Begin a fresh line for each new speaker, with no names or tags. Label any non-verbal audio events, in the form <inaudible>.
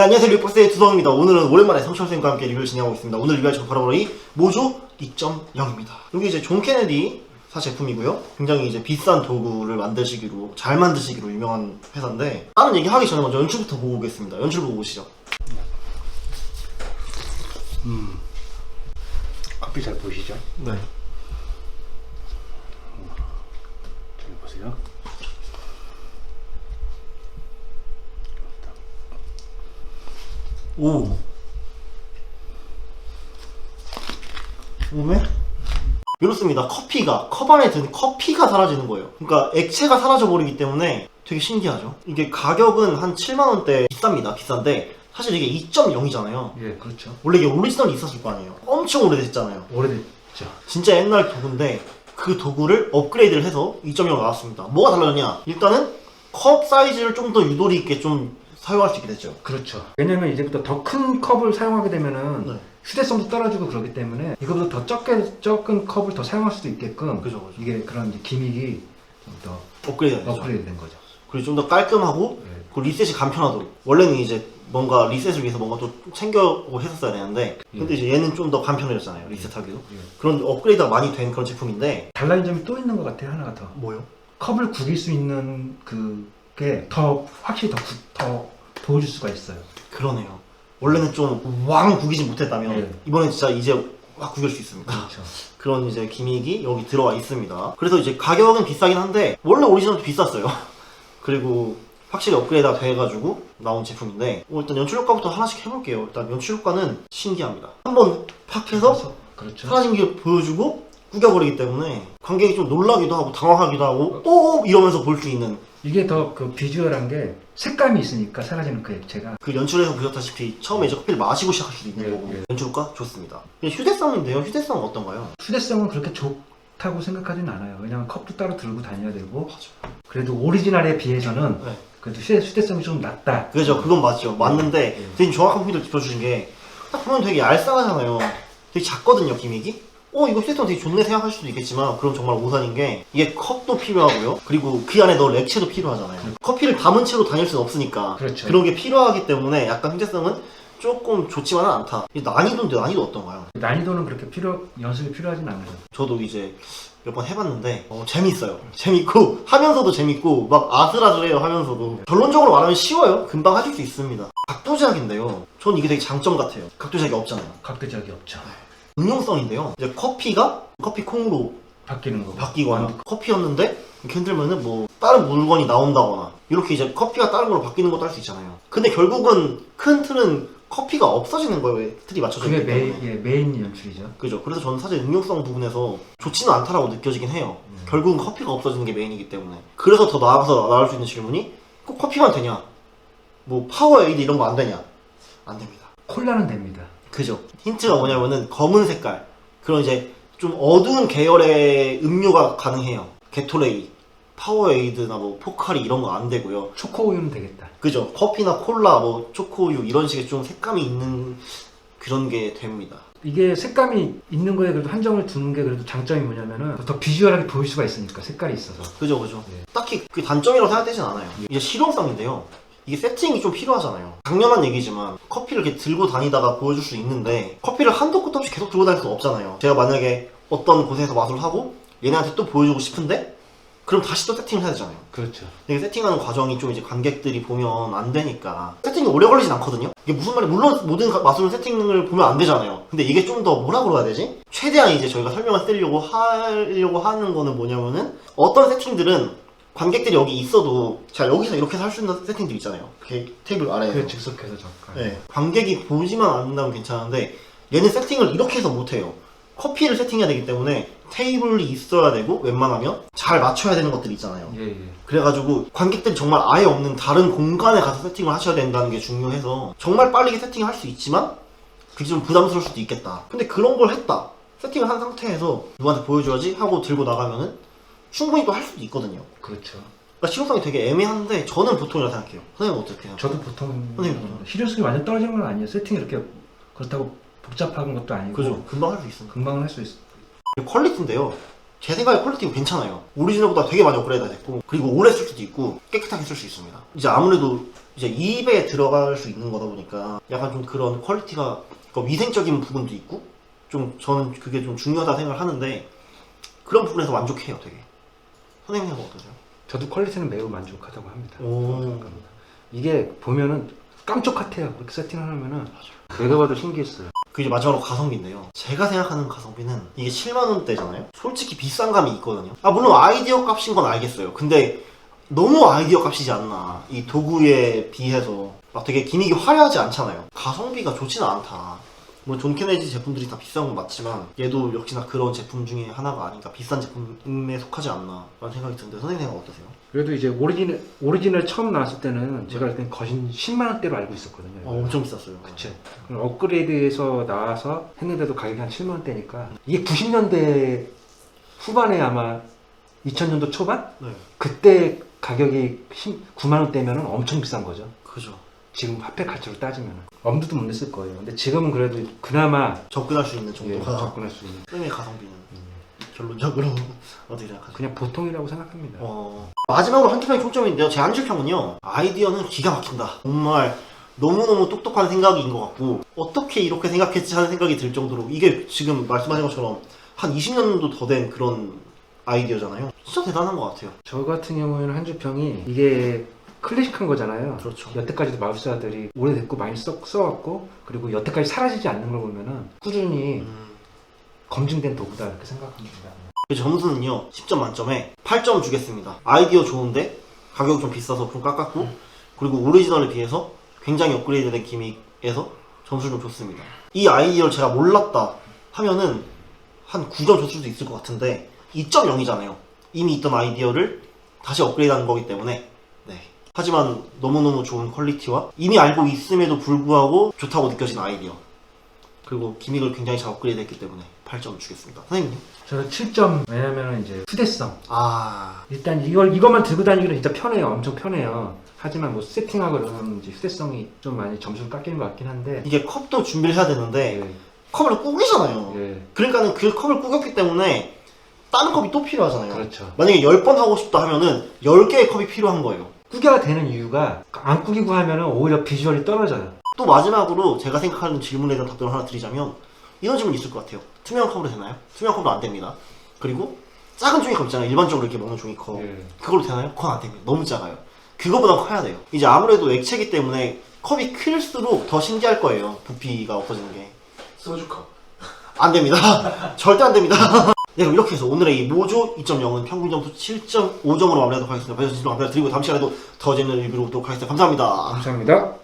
네, 안녕하세요. 리버스의 두성입니다. 오늘은 오랜만에 성철 선생님과 함께 리뷰를 진행하고 있습니다. 오늘 리뷰할 제품 바로 이 모조 2.0입니다. 여기 이제 존 케네디 사 제품이고요. 굉장히 이제 비싼 도구를 만드시기로 잘 만드시기로 유명한 회사인데 다른 얘기 하기 전에 먼저 연출부터 보고 오겠습니다. 연출 보고 오시죠.
커피 잘 보이시죠?
네 5 5매? 이렇습니다. 커피가 컵 안에 든 커피가 사라지는 거예요. 그러니까 액체가 사라져 버리기 때문에 되게 신기하죠. 이게 가격은 한 7만 원대 비쌉니다. 비싼데 사실 이게 2.0이잖아요.
예, 그렇죠.
원래 이게 오리지널이 있었을 거 아니에요. 엄청 오래됐잖아요.
오래됐죠.
진짜 옛날 도구인데 그 도구를 업그레이드를 해서 2.0 나왔습니다. 뭐가 달라졌냐? 일단은 컵 사이즈를 좀 더 유도리 있게 좀 사용할 수 있게 됐죠.
그렇죠. 왜냐면 이제부터 더 큰 컵을 사용하게 되면은
네.
휴대성도 떨어지고 그러기 때문에 이거보다 더 적게 적은 컵을 더 사용할 수도 있게끔
그죠, 그죠.
이게 그런 이제 기믹이 좀 더
업그레이드 됐죠.
업그레이드 된 거죠.
그리고 좀 더 깔끔하고
예.
그 리셋이 간편하도록 원래는 이제 뭔가 리셋을 위해서 뭔가 또 챙겨오고 했었어야 되는데 근데 이제 얘는 좀 더 간편해졌잖아요 리셋하기도
예.
그런 업그레이드가 많이 된 그런 제품인데
달라진 점이 또 있는 것 같아요. 하나가 더.
뭐요?
컵을 구길 수 있는 그 게 더 확실히 더, 구, 더 보여줄 수가 있어요.
그러네요 원래는 좀 왕 구기지 못했다면
예.
이번엔 진짜 이제 확 구길 수 있습니다
그렇죠. <laughs>
그런 이제 기믹이 여기 들어와 있습니다 그래서 이제 가격은 비싸긴 한데 원래 오리지널도 비쌌어요 <laughs> 그리고 확실히 업그레이드가 돼가지고 나온 제품인데 어, 일단 연출 효과부터 하나씩 해볼게요 일단 연출 효과는 신기합니다 한번 팍 해서
그렇죠.
사라진 게 보여주고 구겨버리기 때문에 관객이 좀 놀라기도 하고 당황하기도 하고 오 이러면서 볼 수 있는
이게 더 그 비주얼한 게 색감이 있으니까 사라지는 그 액체가
그 연출에서 보셨다시피 처음에 이제 커피를 마시고 시작할 수도 있는
예,
거고
예.
연출 효과 좋습니다 근데 휴대성인데요 휴대성은 어떤가요?
휴대성은 그렇게 좋다고 생각하진 않아요. 왜냐면 컵도 따로 들고 다녀야 되고 그래도 오리지널에 비해서는
네.
그래도 휴대, 휴대성이 좀 낮다.
그죠 그건 맞죠 맞는데
예.
되게 정확한 포인트를 짚어주신 게 딱 보면 되게 얄쌍하잖아요 되게 작거든요 기믹이 어 이거 휴대성 되게 좋네 생각할 수도 있겠지만 그럼 정말 오산인 게 이게 컵도 필요하고요. 그리고 그 안에 넣을 액체도 필요하잖아요. 커피를 담은 채로 다닐 수는 없으니까
그렇죠.
그런 게 필요하기 때문에 약간 휴대성은 조금 좋지만은 않다. 이 난이도인데 난이도 어떤가요?
난이도는 그렇게 필요 연습이 필요하진 않아요.
저도 이제 몇 번 해봤는데 어, 재밌어요. 재밌고 하면서도 재밌고 막 아슬아슬해요 하면서도. 결론적으로 말하면 쉬워요. 금방 하실 수 있습니다. 각도 제약인데요. 전 이게 되게 장점 같아요. 각도 제약이 없잖아요.
각도적이 없죠.
응용성인데요 이제 커피가 커피 콩으로
바뀌는 거고.
바뀌거나 커피였는데 이렇게 흔들면은 뭐 다른 물건이 나온다거나 이렇게 이제 커피가 다른 걸로 바뀌는 것도 할 수 있잖아요 근데 결국은 큰 틀은 커피가 없어지는 거예요 틀이 맞춰져
그게
있기 때문에
예, 메인 연출이죠.
그죠. 그래서 저는 사실 응용성 부분에서 좋지는 않다라고 느껴지긴 해요.
음.
결국은 커피가 없어지는 게 메인이기 때문에. 그래서 더 나아가서 나올 수 있는 질문이 꼭 커피만 되냐? 뭐 파워 에이드 이런 거 안 되냐? 안 됩니다.
콜라는 됩니다.
그죠. 힌트가 뭐냐면은 검은 색깔. 그런 이제 좀 어두운 계열의 음료가 가능해요. 게토레이, 파워에이드나 뭐 포카리 이런 거 안 되고요.
초코 우유는 되겠다.
그죠. 커피나 콜라, 뭐 초코우유 이런 식의 좀 색감이 있는 그런 게 됩니다.
이게 색감이 있는 거에 그래도 한정을 두는 게 그래도 장점이 뭐냐면은 더 비주얼하게 보일 수가 있으니까 색깔이 있어서.
그죠, 그죠.
예.
딱히 그 단점이라고 생각되진 않아요. 이제 실용성인데요. 이게 세팅이 좀 필요하잖아요. 당연한 얘기지만 커피를 이렇게 들고 다니다가 보여줄 수 있는데 커피를 한도 끝도 없이 계속 들고 다닐 수 없잖아요. 제가 만약에 어떤 곳에서 마술을 하고 얘네한테 또 보여주고 싶은데 그럼 다시 또 세팅을 해야 되잖아요.
그렇죠.
이게 세팅하는 과정이 좀 이제 관객들이 보면 안 되니까 세팅이 오래 걸리진 않거든요. 이게 무슨 말이 물론 모든 가- 마술 세팅을 보면 안 되잖아요. 근데 이게 좀 더 뭐라 그래야 되지? 최대한 이제 저희가 설명을 쓰려고 하려고 하는 거는 뭐냐면은 어떤 세팅들은 관객들이 여기 있어도 자 여기서 이렇게 할수 있는 세팅들 있잖아요. 이렇게 테이블 아래에.
그 즉석해서 잠깐.
네. 관객이 보지만 않는다면 괜찮은데 얘는 세팅을 이렇게 해서 못해요. 커피를 세팅해야 되기 때문에 테이블이 있어야 되고 웬만하면 잘 맞춰야 되는 것들이 있잖아요.
예, 예.
그래가지고 관객들이 정말 아예 없는 다른 공간에 가서 세팅을 하셔야 된다는 게 중요해서 정말 빠르게 세팅을 할 수 있지만 그게 좀 부담스러울 수도 있겠다. 근데 그런 걸 했다. 세팅을 한 상태에서 누구한테 보여줘야지 하고 들고 나가면은 충분히 또 할 수도 있거든요.
그렇죠.
그러니까 실용성이 되게 애매한데 저는 보통이라고 생각해요. 선생님 어떻게 생각해요?
저도 보통
선생님.
실효성이 완전 떨어지는 건 아니에요. 세팅이 이렇게 그렇다고 복잡한 것도 아니고
그죠? 금방 할 수 있습니다.
금방 할 수 있어.
퀄리티인데요. 제 생각에 퀄리티가 괜찮아요. 오리지널보다 되게 많이 업그레이드 됐고 그리고 오래 쓸 수도 있고 깨끗하게 쓸 수 있습니다. 이제 아무래도 이제 입에 들어갈 수 있는 거다 보니까 약간 좀 그런 퀄리티가 그러니까 위생적인 부분도 있고 좀 저는 그게 좀 중요하다 생각을 하는데 그런 부분에서 만족해요, 되게. 선생님은 어떠세요?
저도 퀄리티는 매우 만족하다고 합니다.
오.
생각합니다. 이게 보면은 깜짝 같아요. 그렇게 세팅을 하면은 내가 봐도 신기했어요.
그 이제 마지막으로 가성비인데요. 제가 생각하는 가성비는 이게 7만 원대잖아요. 솔직히 비싼 감이 있거든요. 아 물론 아이디어 값인 건 알겠어요. 근데 너무 아이디어 값이지 않나. 이 도구에 비해서 막 되게 기믹이 화려하지 않잖아요. 가성비가 좋지는 않다. 물론 존 케네디 제품들이 다 비싼 건 맞지만 얘도 역시나 그런 제품 중에 하나가 아닌가 비싼 제품에 속하지 않나 라는 생각이 드는데 선생님 생각 어떠세요?
그래도 이제 오리지널 오리지널 처음 나왔을 때는 제가 알기땐 거진 10만 원대로 알고 있었거든요.
어, 엄청 비쌌어요.
그쵸. 그럼 업그레이드해서 나와서 했는데도 가격이 한 7만 원대니까 이게 90년대 후반에 아마 2000년도 초반
네,
그때 가격이 9만 원대면은 엄청 비싼 거죠.
그죠.
지금 화폐 가치로 따지면 엄두도 못 냈을 거예요. 근데 지금은 그래도 그나마
접근할 수 있는
예,
정도가
접근할 수 있는
선생님의 가성비는 결론적으로 <laughs> 어떻게 생각하세요?
그냥 보통이라고 생각합니다.
어, 마지막으로 한줄평이 총점인데요. 제 한줄평은요. 아이디어는 기가 막힌다. 정말 너무너무 똑똑한 생각인 것 같고 어떻게 이렇게 생각했지 하는 생각이 들 정도로 이게 지금 말씀하신 것처럼 한 20년도 더 된 그런 아이디어잖아요. 진짜 대단한 것 같아요.
저 같은 경우에는 한주평이 이게 클래식한 거잖아요.
그렇죠.
여태까지도 마우스자들이 오래됐고 많이 써, 써왔고 그리고 여태까지 사라지지 않는 걸 보면은 꾸준히
음,
검증된 도구다 이렇게 생각합니다.
그 점수는요. 10점 만점에 8점 주겠습니다. 아이디어 좋은데 가격 좀 비싸서 좀 깎았고 그리고 오리지널에 비해서 굉장히 업그레이드된 기믹에서 점수 좀 줬습니다. 이 아이디어를 제가 몰랐다 하면은 한 9점 줬을 수도 있을 것 같은데 2.0이잖아요. 이미 있던 아이디어를 다시 업그레이드 한 거기 때문에 네. 하지만 너무너무 좋은 퀄리티와 이미 알고 있음에도 불구하고 좋다고 느껴진 아이디어 그리고 기믹을 굉장히 잘 업그레이드 했기 때문에 8점 주겠습니다. 선생님?
저는 7점 왜냐면은 이제 휴대성
아
일단 이걸 이것만 들고 다니기는 진짜 편해요 엄청 편해요 하지만 뭐 세팅하고 이러면 이제 휴대성이 좀 많이 점수를 깎이는 것 같긴 한데
이게 컵도 준비를 해야 되는데
예,
컵을 꾸기잖아요.
예,
그러니까는 그 컵을 꾸겼기 때문에 다른 컵이 또 필요하잖아요.
그렇죠
만약에 10번 하고 싶다 하면은 10개의 컵이 필요한 거예요.
꾸겨야 되는 이유가 안 꾸기고 하면은 오히려 비주얼이 떨어져요
또 마지막으로 제가 생각하는 질문에 대한 답변을 하나 드리자면 이런 질문이 있을 것 같아요. 투명 컵으로 되나요? 투명 컵도 안 됩니다. 그리고 작은 종이컵 있잖아요. 일반적으로 이렇게 먹는 종이컵.
예.
그걸로 되나요? 그건 안 됩니다. 너무 작아요. 그거보다 커야 돼요. 이제 아무래도 액체이기 때문에 컵이 클수록 더 신기할 거예요. 부피가 없어지는 게.
소주컵.
안 됩니다. <laughs> 절대 안 됩니다. <laughs> 네, 그럼 이렇게 해서 오늘의 이 모조 2.0은 평균 점수 7.5점으로 마무리하도록 하겠습니다. 진짜 감사드리고 다음 시간에도 더 재밌는 리뷰로 오도록 하겠습니다. 감사합니다.
감사합니다